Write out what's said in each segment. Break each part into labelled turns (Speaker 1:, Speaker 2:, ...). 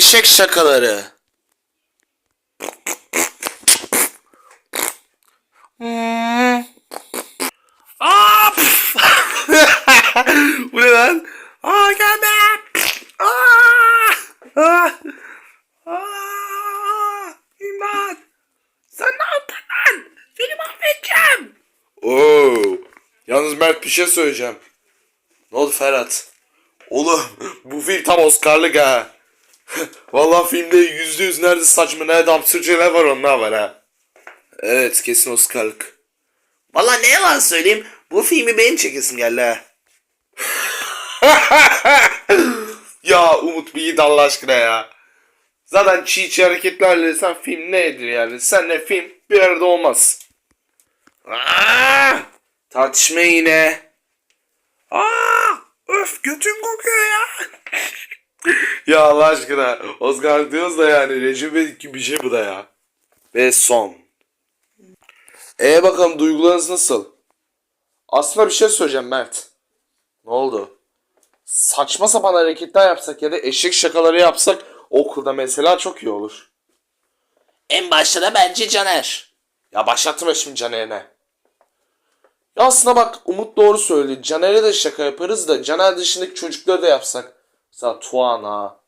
Speaker 1: Eşek şakaları. Aa, pf. Bu ne lan? Aa gelme. Aa, aa, aa, İmdat. Sen ne yaptın lan? Seni mahvedeceğim. Oo. Yalnız Mert bir şey söyleyeceğim. Ne oldu Ferhat? Oğlum bu film tam Oscar'lık ha. Vallahi filmde yüzde yüz nerede saçma nerede absürt şeyler var onlar var ha. Evet kesin Oscar'lık. Vallahi ne yalan söyleyeyim bu filmi benim çekesim geldi ha. ya Umut bir git Allah aşkına ya. Zaten çiğ çiğ hareketlerle sen film nedir yani? Senle film bir arada olmaz. Aa, tartışma yine. Aa, öf götün kokuyor ya. ya Allah aşkına Oscar diyoruz da yani Recep gibi bir şey bu da ya. Ve son. E bakalım duygularınız nasıl? Aslında bir şey söyleyeceğim Mert. Ne oldu? Saçma sapan hareketler yapsak ya da eşek şakaları yapsak okulda mesela çok iyi olur.
Speaker 2: En başta da bence Caner.
Speaker 1: Ya başlatma şimdi Caner'e. Ya aslında bak Umut doğru söyledi. Caner'e de şaka yaparız da Caner dışındaki çocukları da yapsak. Mesela Tuana.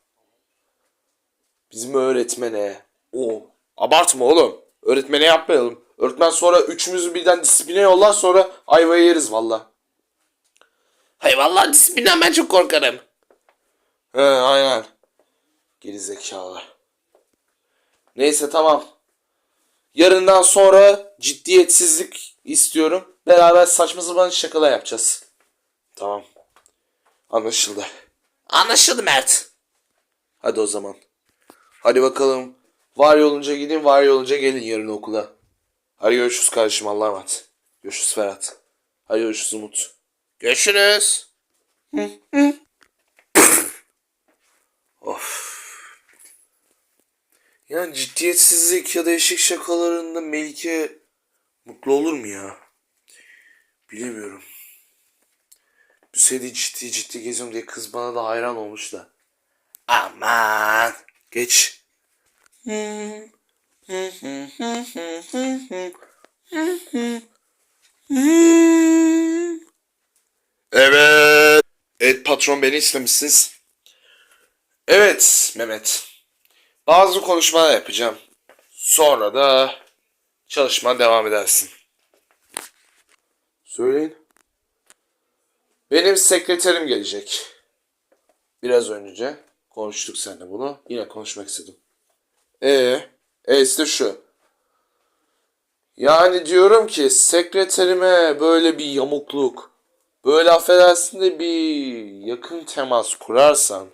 Speaker 1: Bizim öğretmene. O. Abartma oğlum. Öğretmene yapmayalım. Öğretmen sonra üçümüzü birden disipline yollar sonra ayvayı yeriz valla.
Speaker 2: Hay vallahi disiplinden ben çok korkarım.
Speaker 1: He aynen. Geri zekalı. Neyse tamam. Yarından sonra ciddiyetsizlik istiyorum. Beraber saçma sapan şakalar yapacağız. Tamam. Anlaşıldı.
Speaker 2: Anlaşıldı Mert.
Speaker 1: Hadi o zaman. Hadi bakalım. Var yolunca gidin, var yolunca gelin yarın okula. Hadi görüşürüz kardeşim Allah'a emanet. Görüşürüz Ferhat. Hadi görüşürüz Umut.
Speaker 2: Görüşürüz.
Speaker 1: Of. Yani ciddiyetsizlik ya da eşek şakalarında Melike mutlu olur mu ya? Bilemiyorum. Seri ciddi ciddi geziyorum diye kız bana da hayran olmuş da. Aman. Geç. Evet. Evet patron beni istemişsiniz. Evet Mehmet. Bazı konuşmalar yapacağım. Sonra da çalışma devam edersin. Söyleyin. Benim sekreterim gelecek. Biraz önce konuştuk seninle bunu. Yine konuşmak istedim. Ee, e işte şu. Yani diyorum ki sekreterime böyle bir yamukluk, böyle affedersin de bir yakın temas kurarsan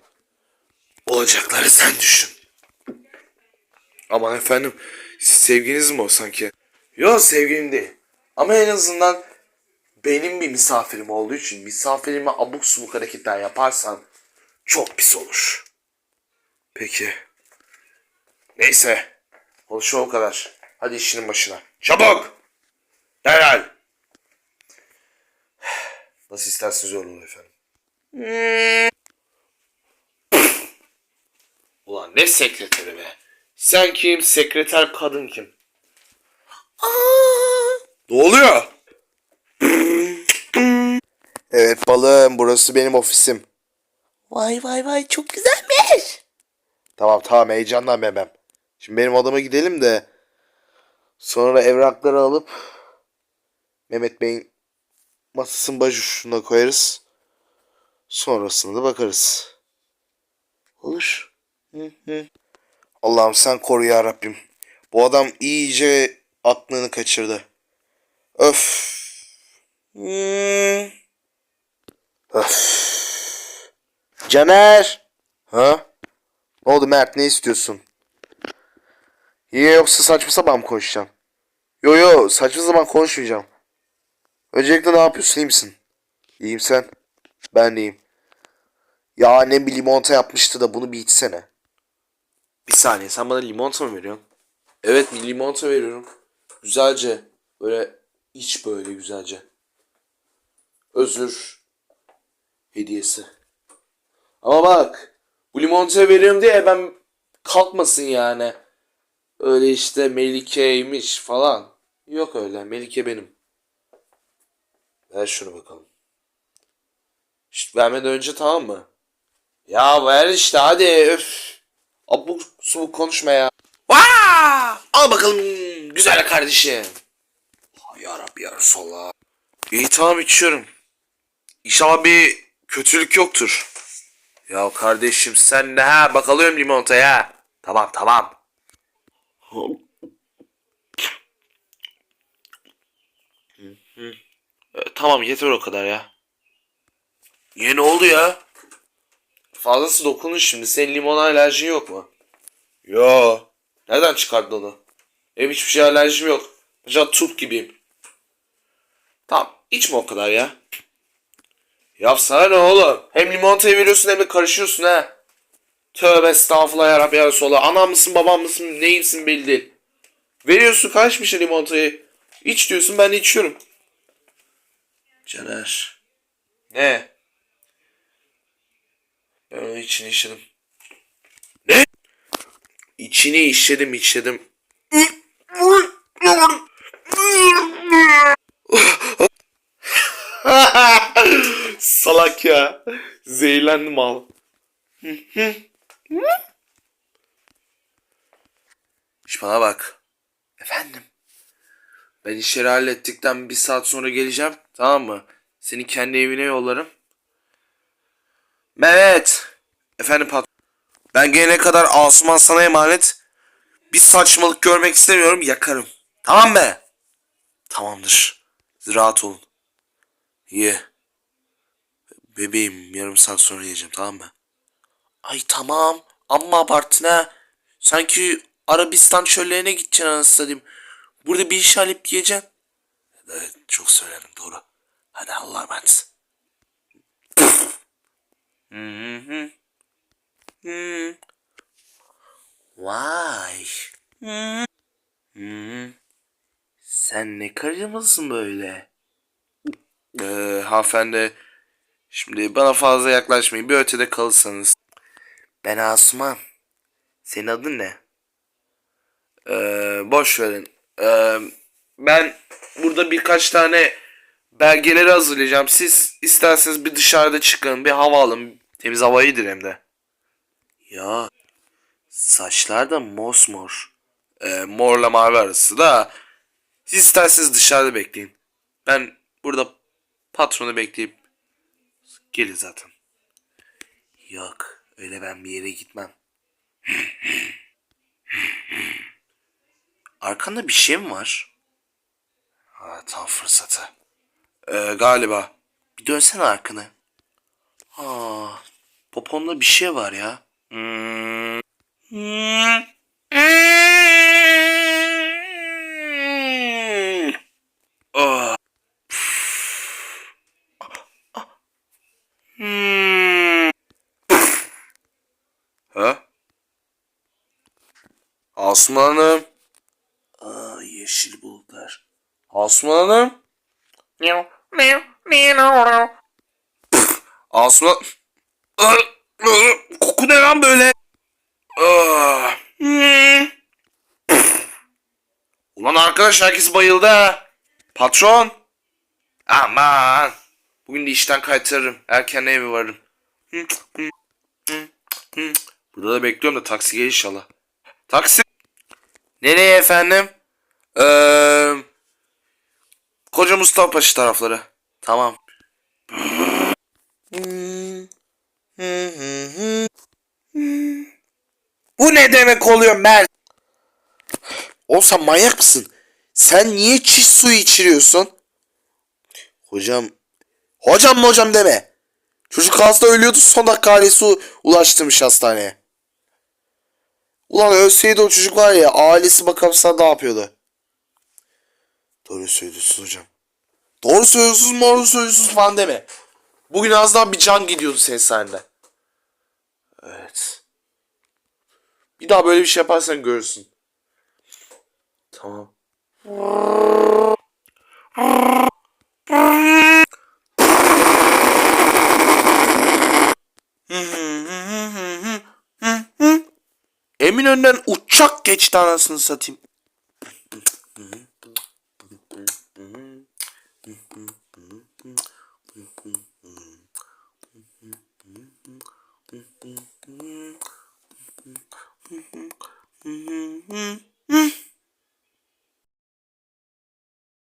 Speaker 1: olacakları sen düşün. Aman efendim sevginiz mi o sanki? Yok sevgilim değil. Ama en azından benim bir misafirim olduğu için misafirime abuk subuk hareketler yaparsan çok pis olur. Peki. Neyse. Konuşma o kadar. Hadi işinin başına. Çabuk! Derhal! Nasıl isterseniz öyle olur efendim. Ulan ne sekreteri be. Sen kim? Sekreter kadın kim? Ne oluyor? Evet balım burası benim ofisim.
Speaker 2: Vay vay vay çok güzelmiş.
Speaker 1: Tamam tamam heyecanlanmam. Şimdi benim odama gidelim de sonra evrakları alıp Mehmet Bey'in masasının başucuna koyarız. Sonrasında da bakarız. Olur. Hı hı. Allah'ım sen koru ya Rabbim. Bu adam iyice aklını kaçırdı. Öf. Hmm. Öf. Ha? Ne oldu Mert ne istiyorsun? Yine yoksa saçma sapan mı konuşacaksın? Yo yo saçma sapan konuşmayacağım. Öncelikle ne yapıyorsun iyi misin? İyiyim sen. Ben de iyiyim. Ya annem bir limonata yapmıştı da bunu bir içsene. Bir saniye sen bana limonata mı veriyorsun? Evet bir limonata veriyorum. Güzelce böyle iç böyle güzelce. Özür hediyesi. Ama bak bu limonata veriyorum diye ben kalkmasın yani. Öyle işte Melike'ymiş falan. Yok öyle. Melike benim. Ver şunu bakalım. İşte vermeden önce tamam mı? Ya ver işte hadi öf. Abuk subuk konuşma ya. Vaa! Al bakalım güzel kardeşim. Hay yarabbi ya Resulallah. İyi tamam içiyorum. İnşallah bir kötülük yoktur. Ya kardeşim sen ne ha bak alıyorum limonatayı ha. Tamam tamam. E, tamam yeter o kadar ya. Niye ne oldu ya? Fazlası dokunuş şimdi. Senin limona alerjin yok mu? Yo. Nereden çıkardın onu? Benim hiçbir şey alerjim yok. Mesela turp gibiyim. Tamam içme o kadar ya. Ya sana ne oğlum? Hem limonatayı veriyorsun hem de karışıyorsun ha. Tövbe estağfurullah yarabbi ya Resulallah. Anam mısın babam mısın neyimsin belli. Veriyorsun karışmış limonatayı. İç diyorsun ben de içiyorum. Caner. Ne? Ben onun içini işledim. Ne? İçini işledim işledim. Ya. Zehirlendim al. Şu bana bak. Efendim. Ben işleri hallettikten bir saat sonra geleceğim. Tamam mı? Seni kendi evine yollarım. Mehmet. Efendim patron. Ben gelene kadar Asuman sana emanet. Bir saçmalık görmek istemiyorum. Yakarım. Tamam mı? Tamamdır. Rahat olun. İyi. Bebeğim yarım saat sonra geleceğim tamam mı? Ay tamam. Amma abartın ha. Sanki Arabistan çöllerine gideceksin anasını. Burada bir iş halledip diyeceksin. Evet çok söyledim doğru. Hadi Allah'a emanet. Vay. Sen ne karizmasın böyle? Ee, hanımefendi. Şimdi bana fazla yaklaşmayın. Bir ötede kalırsanız. Ben Asuman. Senin adın ne? Ee, boş verin. Ee, ben burada birkaç tane belgeleri hazırlayacağım. Siz isterseniz bir dışarıda çıkın. Bir hava alın. Temiz hava iyidir hem de. Ya saçlar da mosmor. Ee, morla mavi arası da. Siz isterseniz dışarıda bekleyin. Ben burada patronu bekleyip gelir zaten. Yok öyle ben bir yere gitmem. Arkanda bir şey mi var? Ha, tam fırsatı. Ee, galiba. Bir dönsene arkanı. Aa, poponda bir şey var ya. Hmm. Ah. Hmm. Ha? Asuman Hanım. Aa, yeşil bulutlar. Asuman Hanım. Asuman... Aa, aa, Koku ne lan böyle? Aa. Ulan arkadaş herkes bayıldı ha. Patron. Aman. Bugün de işten kaytarırım. Erken eve varırım. Burada da bekliyorum da taksi gelir inşallah. Taksi. Nereye efendim? Eee... Koca Mustafa Paşa tarafları. Tamam. Bu ne demek oluyor Mert? Oğlum sen manyak mısın? Sen niye çiş suyu içiriyorsun? Hocam... Hocam mı hocam deme. Çocuk hasta ölüyordu son dakika ailesi ulaştırmış hastaneye. Ulan ölseydi o çocuk var ya ailesi bakamsa ne yapıyordu? Doğru söylüyorsun hocam. Doğru söylüyorsunuz doğru söylüyorsunuz falan deme. Bugün az daha bir can gidiyordu senin sayende. Evet. Bir daha böyle bir şey yaparsan görürsün. Tamam. Önünden uçak geçti anasını satayım.